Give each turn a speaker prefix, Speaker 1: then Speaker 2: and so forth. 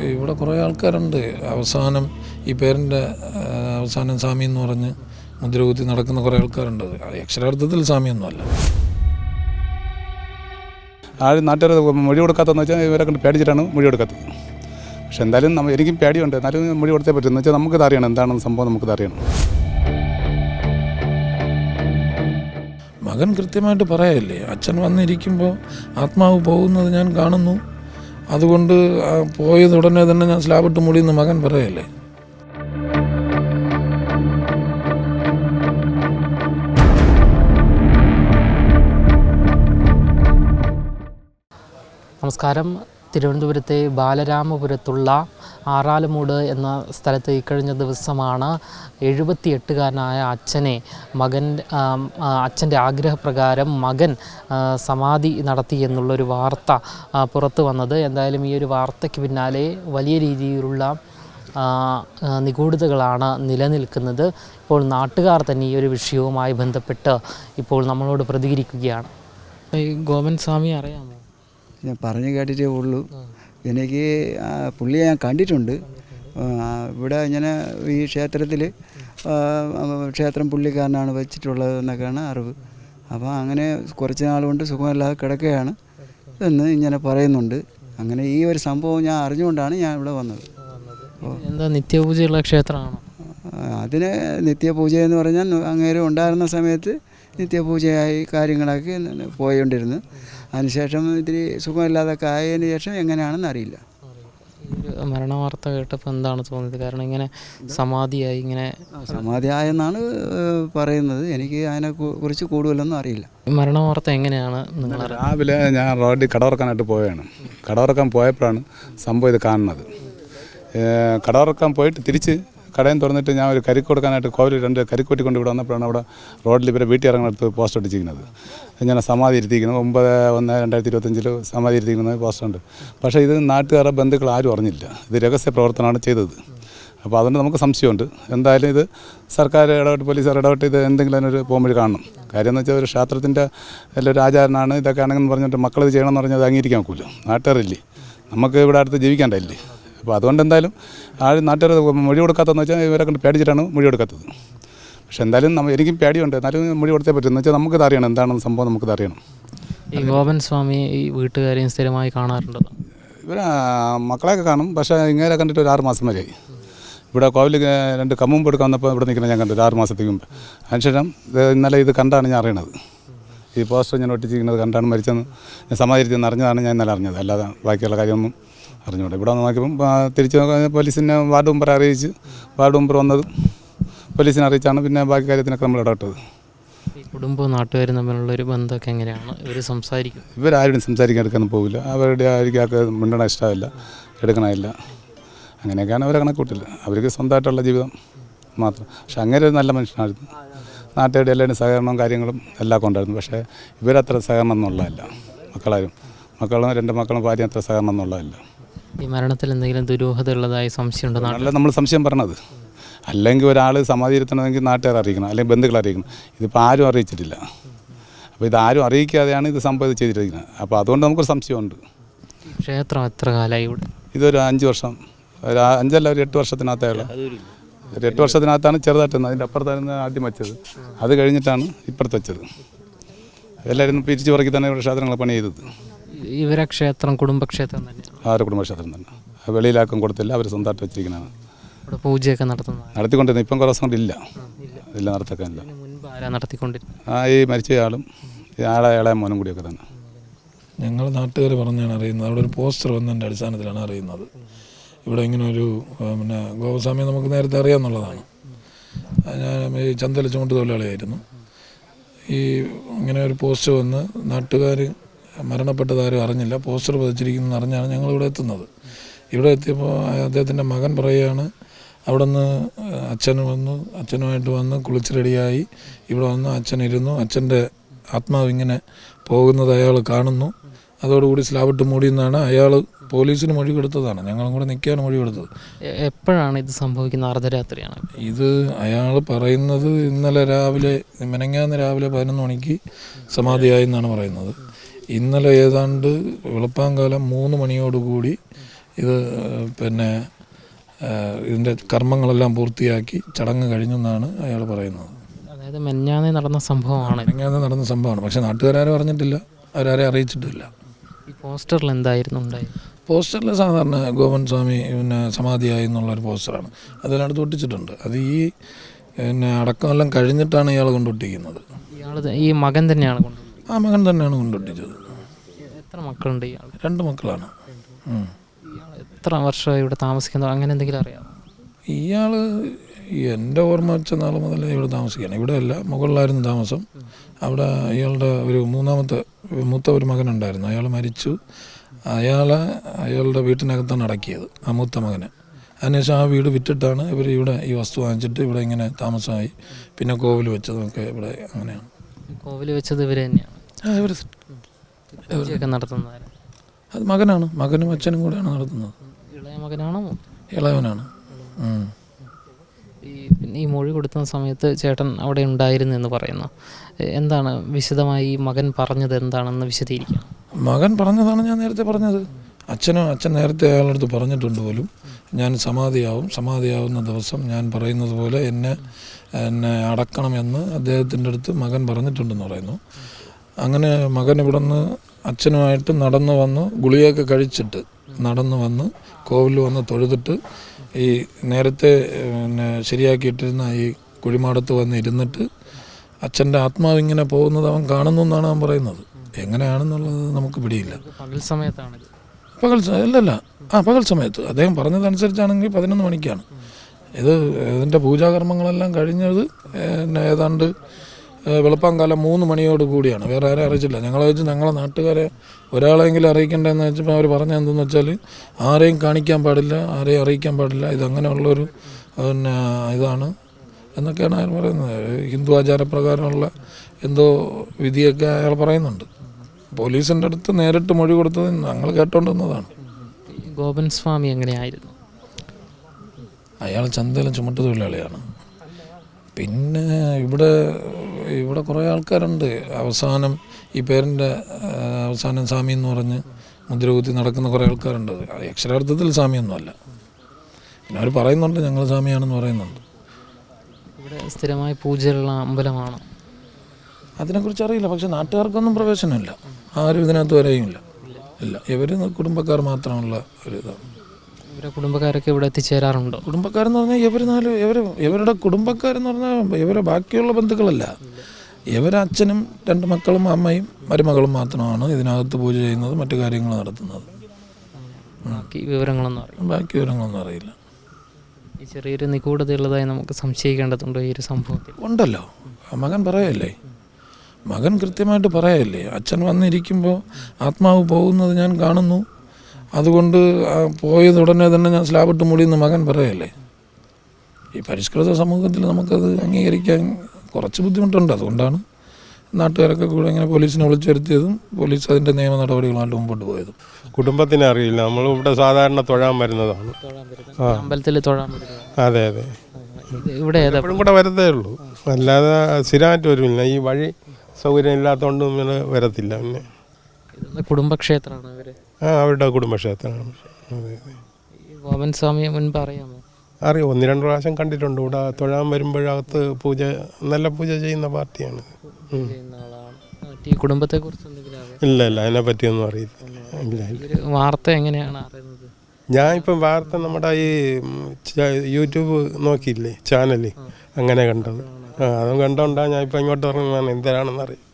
Speaker 1: ഇവിടെ കുറേ ആൾക്കാരുണ്ട്. അവസാനം ഈ പേരിന്റെ അവസാനം സ്വാമി എന്ന് പറഞ്ഞ് മുദ്രകുത്തി നടക്കുന്ന കുറേ ആൾക്കാരുണ്ട്. അക്ഷരാർത്ഥത്തിൽ സ്വാമിയൊന്നുമല്ല
Speaker 2: ആരും നാട്ടുകാർ മൊഴി കൊടുക്കാത്തതെന്ന് വെച്ചാൽ ഇവരെ കൊണ്ട് പേടിച്ചിട്ടാണ് മൊഴി കൊടുക്കാത്തത്. പക്ഷെ എന്തായാലും നമ്മൾ എനിക്കും പേടിയുണ്ട്. എന്നാലും മൊഴി കൊടുത്തേ പറ്റുന്നു എന്ന് വെച്ചാൽ നമുക്ക് അറിയണം. എന്താണെന്ന് സംഭവം നമുക്ക് അറിയണം.
Speaker 1: മകൻ കൃത്യമായിട്ട് പറയല്ലേ? അച്ഛൻ വന്നിരിക്കുമ്പോൾ ആത്മാവ് പോകുന്നത് ഞാൻ കാണുന്നു. അതുകൊണ്ട് പോയത് ഉടനെ തന്നെ ഞാൻ സ്ലാബിട്ട് മുടിയെന്ന് മകൻ പറയല്ലേ?
Speaker 3: നമസ്കാരം. തിരുവനന്തപുരത്തെ ബാലരാമപുരത്തുള്ള ആറാലുമൂട് എന്ന സ്ഥലത്ത് ഇക്കഴിഞ്ഞ ദിവസമാണ് എഴുപത്തിയെട്ടുകാരനായ അച്ഛനെ മകൻ അച്ഛന്റെ ആഗ്രഹപ്രകാരം മകൻ സമാധി നടത്തി എന്നുള്ളൊരു വാർത്ത പുറത്തു വന്നത്. എന്തായാലും ഈ ഒരു വാർത്തയ്ക്ക് പിന്നാലെ വലിയ രീതിയിലുള്ള നിഗൂഢതകളാണ് നിലനിൽക്കുന്നത്. ഇപ്പോൾ നാട്ടുകാർ തന്നെ ഈ ഒരു വിഷയവുമായി ബന്ധപ്പെട്ട് ഇപ്പോൾ നമ്മളോട് പ്രതികരിക്കുകയാണ്. ഈ ഗോവൻ സ്വാമി അറിയാമോ?
Speaker 4: ഞാൻ പറഞ്ഞു കേട്ടിട്ടേ ഉള്ളൂ. എനിക്ക് പുള്ളിയെ ഞാൻ കണ്ടിട്ടുണ്ട്. ഇവിടെ ഇങ്ങനെ ഈ ക്ഷേത്രത്തിൽ ക്ഷേത്രം പുള്ളിക്കാരനാണ് വെച്ചിട്ടുള്ളത് എന്നൊക്കെയാണ് അറിവ്. അപ്പോൾ അങ്ങനെ കുറച്ച് നാൾ കൊണ്ട് സുഖമില്ലാതെ കിടക്കുകയാണ് എന്ന് ഇങ്ങനെ പറയുന്നുണ്ട്. അങ്ങനെ ഈ ഒരു സംഭവം ഞാൻ അറിഞ്ഞുകൊണ്ടാണ് ഞാൻ ഇവിടെ വന്നത്.
Speaker 3: എന്താ നിത്യപൂജയുള്ള ക്ഷേത്രമാണോ?
Speaker 4: അതിന് നിത്യപൂജ എന്ന് പറഞ്ഞാൽ അങ്ങേര് ഉണ്ടായിരുന്ന സമയത്ത് നിത്യപൂജയായി കാര്യങ്ങളൊക്കെ പോയിക്കൊണ്ടിരുന്നു. അതിനുശേഷം ഇത്തിരി സുഖമില്ലാതൊക്കെ ആയതിനു ശേഷം എങ്ങനെയാണെന്ന് അറിയില്ല.
Speaker 3: മരണ വാർത്ത മരണവാർത്ത കേട്ടപ്പോൾ എന്താണ് തോന്നിയത്? കാരണം ഇങ്ങനെ സമാധിയായി ഇങ്ങനെ
Speaker 4: സമാധിയായെന്നാണ് പറയുന്നത്. എനിക്ക് അതിനെ കുറിച്ച് കൂടുതലൊന്നും അറിയില്ല.
Speaker 3: മരണ വാർത്ത എങ്ങനെയാണ് നിങ്ങൾ
Speaker 2: രാവിലെ ഞാൻ റോഡിൽ കടവറക്കാനായിട്ട് പോവുകയാണ്. കടവറക്കാൻ പോയപ്പോഴാണ് സംഭവം ഇത് കാണുന്നത്. കടവറക്കാൻ പോയിട്ട് തിരിച്ച് കടയും തുറന്നിട്ട് ഞാൻ ഒരു കരിക്ക് കൊടുക്കാനായിട്ട് കോവിൽ രണ്ട് കരിക്ക് കൊണ്ട് ഇവിടെ വന്നപ്പോഴാണ് അവിടെ റോഡിൽ ഇവരെ വീട്ടിൽ ഇറങ്ങുന്നിടത്ത് പോസ്റ്റ് ഒട്ടിച്ചിരിക്കുന്നത് ഞാൻ സമാധി ഇരുത്തിയിരിക്കുന്നത് ഒമ്പത് ഒന്ന് രണ്ടായിരത്തി ഇരുപത്തഞ്ചിൽ സമാധി ഇരുത്തിയിരിക്കുന്നത് പോസ്റ്റുണ്ട് പക്ഷേ ഇത് നാട്ടുകാരുടെ ബന്ധുക്കൾ ആരും അറിഞ്ഞില്ല. ഇത് രഹസ്യ പ്രവർത്തനമാണ് ചെയ്തത്. അപ്പോൾ അതുകൊണ്ട് നമുക്ക് സംശയമുണ്ട്. എന്തായാലും ഇത് സർക്കാർ ഇടപെട്ട് പോലീസുകാർ ഇടപെട്ട് ഇത് എന്തെങ്കിലും അതിനൊരു പോകുമ്പോൾ കാണണം. കാര്യം എന്ന് വെച്ചാൽ ഒരു ക്ഷേത്രത്തിന്റെ ഒരു ആചാരനാണ് ഇതൊക്കെ ആണെന്ന് പറഞ്ഞിട്ട് മക്കൾ ഇത് ചെയ്യണമെന്ന് പറഞ്ഞാൽ അത് അംഗീകരിക്കാൻ ഒക്കില്ല. നാട്ടുകാരില്ലേ? നമുക്ക് ഇവിടെ അടുത്ത് ജീവിക്കേണ്ടല്ലേ അപ്പോൾ അതുകൊണ്ട് എന്തായാലും ആ നാട്ടുകാർ മൊഴി കൊടുക്കാത്തതെന്ന് വെച്ചാൽ ഇവരെ കൊണ്ട് പേടിച്ചിട്ടാണ് മൊഴി കൊടുക്കാത്തത്. പക്ഷെ എന്തായാലും നമ്മൾ എനിക്കും പേടിയുണ്ട്. എന്നാലും മൊഴി കൊടുത്തേ പറ്റും. എന്ന് വെച്ചാൽ നമുക്കിത് അറിയണം. എന്താണെന്ന് സംഭവം നമുക്കിത് അറിയണം.
Speaker 3: ഈ ഗോപൻ സ്വാമി ഈ വീട്ടുകാരെയും സ്ഥിരമായി കാണാറുണ്ടോ?
Speaker 2: ഇവർ മക്കളെയൊക്കെ കാണും. പക്ഷേ ഇങ്ങനെ കണ്ടിട്ട് ഒരു ആറ് മാസം വരെയായി ഇവിടെ കോവിൽ രണ്ട് കമ്മും എടുക്കാൻ വന്നപ്പോൾ ഇവിടെ നിൽക്കുന്നത് ഞാൻ കണ്ടു. ഒരു ആറ് മാസത്തേക്ക് മുമ്പ്. അതിനുശേഷം ഇത് ഇന്നലെ ഇത് കണ്ടാണ് ഞാൻ അറിയണത്. ഈ പോസ്റ്റർ ഞാൻ ഒട്ടിച്ചിരിക്കുന്നത് കണ്ടാണ് മരിച്ചെന്ന് ഞാൻ സമാധരിച്ചെന്ന് അറിഞ്ഞതാണ് ഞാൻ ഇന്നലെ അറിഞ്ഞത്. അല്ലാതെ ബാക്കിയുള്ള കാര്യമൊന്നും അറിഞ്ഞുകൂടെ. ഇവിടെ വന്ന് നോക്കിയപ്പം തിരിച്ച് പോലീസിനെ വാർഡ് മെമ്പറെ അറിയിച്ച് വാർഡ് മെമ്പർ വന്നത് പോലീസിനെ അറിയിച്ചാണ് പിന്നെ ബാക്കി കാര്യത്തിനൊക്കെ നമ്മൾ ഇടപെട്ടത്.
Speaker 3: കുടുംബവും നാട്ടുകാരും തമ്മിലുള്ള ഒരു ബന്ധമൊക്കെ എങ്ങനെയാണ്? ഇവർ സംസാരിക്കും.
Speaker 2: ഇവരാരും സംസാരിക്കാൻ എടുക്കാനും പോകില്ല അവരുടെ ആയിരിക്കൊക്കെ മിണ്ടണ ഇഷ്ടമില്ല എടുക്കണമില്ല. അങ്ങനെയൊക്കെയാണ് അവരെ കണക്കൂട്ടില്ല അവർക്ക് സ്വന്തമായിട്ടുള്ള ജീവിതം മാത്രം. പക്ഷെ അങ്ങനെ ഒരു നല്ല മനുഷ്യനായിരുന്നു. നാട്ടുകാരുടെ എല്ലാവരും സഹകരണവും കാര്യങ്ങളും എല്ലാം കൊണ്ടായിരുന്നു. പക്ഷേ ഇവരത്ര സഹകരണം എന്നുള്ളതല്ല. മക്കളാരും മക്കളും രണ്ട് മക്കളും ഭാര്യ അത്ര സഹകരണം എന്നുള്ളതല്ല.
Speaker 3: ഈ മരണത്തിൽ എന്തെങ്കിലും ദുരൂഹത ഉള്ളതായി സംശയം ഉണ്ടോ
Speaker 2: അല്ല നമ്മൾ സംശയം പറഞ്ഞത്. അല്ലെങ്കിൽ ഒരാൾ സമാധി ഇരുത്തണമെങ്കിൽ നാട്ടുകാർ അറിയിക്കണം അല്ലെങ്കിൽ ബന്ധുക്കൾ അറിയിക്കണം. ഇതിപ്പോൾ ആരും അറിയിച്ചിട്ടില്ല. അപ്പോൾ ഇതാരും ആരും അറിയിക്കാതെയാണ് ഇത് സംഭവം ചെയ്തിരിക്കുന്നത്. അപ്പോൾ അതുകൊണ്ട് നമുക്കൊരു സംശയമുണ്ട്.
Speaker 3: ക്ഷേത്രം എത്ര കാലമായി ഇവിടെ?
Speaker 2: ഇതൊരു അഞ്ച് വർഷം. ഒരു അഞ്ചല്ല ഒരു എട്ട് വർഷത്തിനകത്തേ ഉള്ളൂ ഒരു എട്ട് വർഷത്തിനകത്താണ് ചെറുതായിട്ട് അതിന്റെ അപ്പുറത്തായിരുന്നു ആദ്യം വെച്ചത്. അത് കഴിഞ്ഞിട്ടാണ് ഇപ്പുറത്ത് വെച്ചത്. എല്ലാവരും പിരിച്ചു പറക്കി തന്നെ ഇവിടെ ക്ഷേത്രങ്ങൾ പണി ചെയ്തത്.
Speaker 3: ഇവരെ ക്ഷേത്രം കുടുംബക്ഷേത്രം തന്നെയാണ്
Speaker 2: ആരുടെ കുടുംബക്ഷേത്രം തന്നെ. വെളിയിലാക്കും കൊടുത്തില്ല അവർ സ്വന്തമായിട്ട് വെച്ചിരിക്കുന്നതാണ്
Speaker 3: ഇവിടെ പൂജയൊക്കെ നടത്തുന്നത്
Speaker 2: നടത്തിക്കൊണ്ടിരുന്നു ഇപ്പം കുറേ ദിവസം ഇല്ല. ഇല്ല. നടത്തക്കാനില്ല.
Speaker 3: ഇതിന് മുൻപ് ആരാ നടത്തിക്കൊണ്ടിരുന്നത്?
Speaker 2: ആ ഈ മരിച്ച ആളും ഈ ആളെ ഇളയ മോനും കൂടിയൊക്കെ തന്നെ.
Speaker 1: ഞങ്ങൾ നാട്ടുകാർ പറഞ്ഞാണ് അറിയുന്നത്. അവിടെ ഒരു പോസ്റ്റർ വന്നതിന്റെ അടിസ്ഥാനത്തിലാണ് അറിയുന്നത്. ഇവിടെ ഇങ്ങനെ ഒരു ആ, പിന്നെ ഗോപസ്വാമിയെ നമുക്ക് നേരത്തെ അറിയാമെന്നുള്ളതാണ്. ഞാൻ ഈ ചന്തല ചുമട്ട് തൊഴിലാളിയായിരുന്നു. ഈ ഇങ്ങനെ ഒരു പോസ്റ്റ് വന്ന് നാട്ടുകാർ മരണപ്പെട്ടതാരും അറിഞ്ഞില്ല. പോസ്റ്റർ പതിച്ചിരിക്കുന്നു അറിഞ്ഞാണ് ഞങ്ങൾ ഇവിടെ എത്തുന്നത്. ഇവിടെ എത്തിയപ്പോൾ അദ്ദേഹത്തിന്റെ മകൻ പറയുകയാണ് അവിടെ നിന്ന് അച്ഛൻ വന്നു. അച്ഛനുമായിട്ട് വന്ന് കുളിച്ച് റെഡിയായി. ഇവിടെ വന്ന് അച്ഛൻ ഇരുന്നു. അച്ഛന്റെ ആത്മാവ് ഇങ്ങനെ പോകുന്നത് അയാൾ കാണുന്നു. അതോടുകൂടി സ്ലാബിട്ട് മൂടിയെന്നാണ് അയാൾ പോലീസിന് മൊഴി കൊടുത്തതാണ്. ഞങ്ങളും കൂടെ നിൽക്കുകയാണ് മൊഴി കൊടുത്തത്.
Speaker 3: എപ്പോഴാണ് ഇത് സംഭവിക്കുന്നത് അർദ്ധരാത്രിയാണ്.
Speaker 1: ഇത് അയാൾ പറയുന്നത് ഇന്നലെ രാവിലെ മെനങ്ങാന്ന് രാവിലെ പതിനൊന്ന് മണിക്ക് സമാധിയായി എന്നാണ് പറയുന്നത്. ഇന്നലെ ഏതാണ്ട് വെളുപ്പാങ്കാലം മൂന്ന് മണിയോടുകൂടി ഇത് പിന്നെ ഇതിന്റെ കർമ്മങ്ങളെല്ലാം പൂർത്തിയാക്കി ചടങ്ങ് കഴിഞ്ഞെന്നാണ് അയാൾ പറയുന്നത്.
Speaker 3: അതായത് മെഞ്ഞാന്ന് നടന്ന സംഭവമാണ്.
Speaker 1: മെഞ്ഞാന്ന് നടന്ന സംഭവമാണ്. പക്ഷേ നാട്ടുകാരും അറിഞ്ഞിട്ടില്ല. അവരാരെ അറിയിച്ചിട്ടില്ല.
Speaker 3: ഈ പോസ്റ്ററിൽ എന്തായിരുന്നു ഉണ്ടായത്?
Speaker 1: പോസ്റ്ററിൽ സാധാരണ ഗോപൻ സ്വാമി പിന്നെ സമാധിയായി എന്നുള്ളൊരു പോസ്റ്ററാണ്. അതിനടുത്ത് ഒട്ടിച്ചിട്ടുണ്ട്. അത് ഈ പിന്നെ അടക്കമെല്ലാം കഴിഞ്ഞിട്ടാണ് ഇയാൾ കൊണ്ടൊട്ടിക്കുന്നത്.
Speaker 3: ഇയാൾ ഈ മകൻ തന്നെയാണ് കൊണ്ടുപോയത്
Speaker 1: ആ മകൻ തന്നെയാണ് കൊണ്ടൊട്ടിച്ചത്
Speaker 3: എത്ര മക്കളുണ്ട് ഇയാൾ?
Speaker 1: രണ്ട് മക്കളാണ്.
Speaker 3: ഇയാൾ എത്ര വർഷം ഇവിടെ താമസിക്കുന്നത് അങ്ങനെ എന്തെങ്കിലും അറിയാം
Speaker 1: ഇയാൾ എന്റെ ഓർമ്മ വെച്ച നാൾ മുതൽ ഇവിടെ താമസിക്കുകയാണ്. ഇവിടെ അല്ല മുകളിലായിരുന്നു താമസം. അവിടെ ഇയാളുടെ ഒരു മൂന്നാമത്തെ മൂത്ത ഒരു മകൻ ഉണ്ടായിരുന്നു അയാൾ മരിച്ചു. അയാളെ അയാളുടെ വീട്ടിനകത്താണ് അടക്കിയത് ആ മൂത്ത മകനെ. അതിനുശേഷം ആ വീട് വിറ്റിട്ടാണ് ഇവർ ഇവിടെ ഈ വസ്തു വാങ്ങിച്ചിട്ട് ഇവിടെ ഇങ്ങനെ താമസമായി. പിന്നെ കോവിൽ വെച്ചതൊക്കെ ഇവിടെ അങ്ങനെയാണ്.
Speaker 3: കോവിൽ വെച്ചത് ഇവർ തന്നെയാണ്.
Speaker 1: അത് മകനാണ്. മകനും അച്ഛനും കൂടെയാണ് നടത്തുന്നത്.
Speaker 3: ഇളയ മകനാണോ?
Speaker 1: ഇളയവനാണ്.
Speaker 3: ഈ പിന്നെ ഈ മൊഴി കൊടുക്കുന്ന സമയത്ത് ചേട്ടൻ അവിടെ ഉണ്ടായിരുന്നു എന്ന് പറയുന്നു. എന്താണ് വിശദമായി മകൻ പറഞ്ഞത് എന്താണെന്ന് വിശദീകരിക്കാം.
Speaker 1: മകൻ പറഞ്ഞതാണ് ഞാൻ നേരത്തെ പറഞ്ഞത്. അച്ഛനും അച്ഛൻ നേരത്തെ അയാളടുത്ത് പറഞ്ഞിട്ടുണ്ട് പോലും. ഞാൻ സമാധിയാവും. സമാധിയാവുന്ന ദിവസം ഞാൻ പറയുന്നത് പോലെ എന്നെ എന്നെ അടക്കണമെന്ന് അദ്ദേഹത്തിന്റെ അടുത്ത് മകൻ പറഞ്ഞിട്ടുണ്ടെന്ന് പറയുന്നു. അങ്ങനെ മകൻ ഇവിടുന്ന് അച്ഛനുമായിട്ട് നടന്നു വന്ന് ഗുളികയൊക്കെ കഴിച്ചിട്ട് നടന്നു വന്ന് കോവിലിൽ വന്ന് തൊഴുതിട്ട് ഈ നേരത്തെ പിന്നെ ശരിയാക്കിയിട്ടിരുന്ന ഈ കുഴിമാടത്ത് വന്ന് ഇരുന്നിട്ട് അച്ഛന്റെ ആത്മാവ് ഇങ്ങനെ പോകുന്നത് അവൻ കാണുന്നു എന്നാണ് അവൻ പറയുന്നത്. എങ്ങനെയാണെന്നുള്ളത് നമുക്ക് പിടിയില്ല.
Speaker 3: പകൽ സമയത്താണ്
Speaker 1: പകൽ അല്ലല്ല. ആ പകൽ സമയത്ത്. അദ്ദേഹം പറഞ്ഞതനുസരിച്ചാണെങ്കിൽ പതിനൊന്ന് മണിക്കാണ്. ഇത് ഇതിന്റെ പൂജാകർമ്മങ്ങളെല്ലാം കഴിഞ്ഞത് പിന്നെ ഏതാണ്ട് വെളുപ്പാങ്കാലം മൂന്ന് മണിയോട് കൂടിയാണ്. വേറെ ആരും അറിയിച്ചില്ല. ഞങ്ങളെ വെച്ച് ഞങ്ങളെ നാട്ടുകാരെ ഒരാളെങ്കിലും അറിയിക്കേണ്ടതെന്ന് വെച്ചപ്പോൾ അവർ പറഞ്ഞ എന്തെന്ന് വെച്ചാൽ ആരെയും കാണിക്കാൻ പാടില്ല ആരെയും അറിയിക്കാൻ പാടില്ല. ഇതങ്ങനെയുള്ളൊരു പിന്നെ ഇതാണ് എന്നൊക്കെയാണ് അയാൾ പറയുന്നത്. ഹിന്ദു ആചാരപ്രകാരമുള്ള എന്തോ വിധിയൊക്കെ അയാൾ പറയുന്നുണ്ട്. പോലീസിന്റെ അടുത്ത് നേരിട്ട് മൊഴി കൊടുത്തത് ഞങ്ങൾ
Speaker 3: കേട്ടോണ്ടിരുന്നതാണ് ഗോപൻ സ്വാമി എങ്ങനെയായിരുന്നു?
Speaker 1: അയാൾ ചന്തയിലെ ചുമട്ട് തൊഴിലാളിയാണ്. പിന്നെ ഇവിടെ ഇവിടെ കുറേ ആൾക്കാരുണ്ട്. അവസാനം ഈ പേരിന്റെ അവസാനം സ്വാമി എന്ന് പറഞ്ഞ് മുദ്രകുത്തി നടക്കുന്ന കുറേ ആൾക്കാരുണ്ട്. അക്ഷരാർത്ഥത്തിൽ സ്വാമിയൊന്നുമല്ല. പിന്നെ അവർ പറയുന്നുണ്ട് ഞങ്ങൾ സ്വാമിയാണെന്ന് പറയുന്നുണ്ട്.
Speaker 3: ഇവിടെ സ്ഥിരമായി പൂജയുള്ള അമ്പലമാണ്.
Speaker 1: അതിനെക്കുറിച്ച് അറിയില്ല. പക്ഷെ നാട്ടുകാർക്കൊന്നും പ്രവേശനമില്ല. ആരും ഇതിനകത്ത് വരെയുമില്ല. ഇല്ല. ഇവർ കുടുംബക്കാർ മാത്രമുള്ള ഒരു ഇതാണ്.
Speaker 3: ഇവരെ കുടുംബക്കാരൊക്കെ ഇവിടെ എത്തിച്ചേരാറുണ്ടോ?
Speaker 1: കുടുംബക്കാരെന്ന് പറഞ്ഞാൽ ഇവർ നാല് ഇവർ ഇവരുടെ കുടുംബക്കാരെന്ന് പറഞ്ഞാൽ ഇവരെ ബാക്കിയുള്ള ബന്ധുക്കളല്ല. ഇവരച്ഛനും രണ്ട് മക്കളും അമ്മയും മരുമകളും മാത്രമാണ് ഇതിനകത്ത് പൂജ ചെയ്യുന്നത് മറ്റു കാര്യങ്ങൾ നടത്തുന്നത്.
Speaker 3: ബാക്കി വിവരങ്ങളൊന്നും അറിയില്ല.
Speaker 1: ബാക്കി വിവരങ്ങളൊന്നും അറിയില്ല.
Speaker 3: ഈ ചെറിയൊരു നിഗൂഢതയുള്ളതായി നമുക്ക് സംശയിക്കേണ്ടതുണ്ടോ ഈ ഒരു സംഭവത്തിൽ.
Speaker 1: ഉണ്ടല്ലോ. മകൻ പറയല്ലേ? മകൻ കൃത്യമായിട്ട് പറയല്ലേ? അച്ഛൻ വന്നിരിക്കുമ്പോൾ ആത്മാവ് പോകുന്നത് ഞാൻ കാണുന്നു. അതുകൊണ്ട് ആ പോയത് ഉടനെ തന്നെ ഞാൻ സ്ലാബിട്ട് മൂടിയെന്ന് മകൻ പറയല്ലേ? ഈ പരിഷ്കൃത സമൂഹത്തിൽ നമുക്കത് അംഗീകരിക്കാൻ കുറച്ച് ബുദ്ധിമുട്ടുണ്ട്. അതുകൊണ്ടാണ് നാട്ടുകാരൊക്കെ കൂടെ ഇങ്ങനെ പോലീസിനെ വിളിച്ചു വരുത്തിയതും പോലീസ് അതിന്റെ നിയമ നടപടികളുമായിട്ട് മുമ്പോട്ട് പോയതും.
Speaker 5: കുടുംബത്തിന് അറിയില്ല. നമ്മൾ ഇവിടെ സാധാരണ തൊഴാൻ വരുന്നതാണ്.
Speaker 3: അമ്പലത്തിൽ തൊഴാൻ
Speaker 5: അതെ അതെ.
Speaker 3: ഇവിടെ
Speaker 5: എപ്പോഴും കൂടെ വരത്തേ ഉള്ളൂ. അല്ലാതെ സ്ഥിരമായിട്ട് വരുമില്ല. ഈ വഴി സൗകര്യം ഇല്ലാത്തതുകൊണ്ട് ഇങ്ങനെ വരത്തില്ല പിന്നെ.
Speaker 3: കുടുംബക്ഷേത്രമാണ്
Speaker 5: അവർ അവരുടെ കുടുംബക്ഷേത്രമാണ് അതെ
Speaker 3: സ്വാമിയെ മുൻപ് അറിയാമോ
Speaker 5: അറിയാം ഒന്ന് രണ്ട് പ്രാവശ്യം കണ്ടിട്ടുണ്ട്. ഇവിടെ തൊഴാൻ വരുമ്പോഴകത്ത് പൂജ നല്ല പൂജ ചെയ്യുന്ന പാർട്ടിയാണ്.
Speaker 3: ഈ കുടുംബത്തെ കുറിച്ച്
Speaker 5: ഇല്ല ഇല്ല അതിനെ പറ്റിയൊന്നും അറിയില്ല ഇല്ല.
Speaker 3: വാർത്ത എങ്ങനെയാണ് അറിയുന്നത്?
Speaker 5: ഞാൻ ഇപ്പം വാർത്ത നമ്മുടെ ഈ യൂട്യൂബ് നോക്കിയില്ലേ ചാനൽ? അങ്ങനെ കണ്ടത്. അതും കണ്ടോണ്ടാ ഞാൻ ഇപ്പം ഇങ്ങോട്ട് ഇറങ്ങുന്നതാണ് എന്തരാണെന്ന് അറിയാം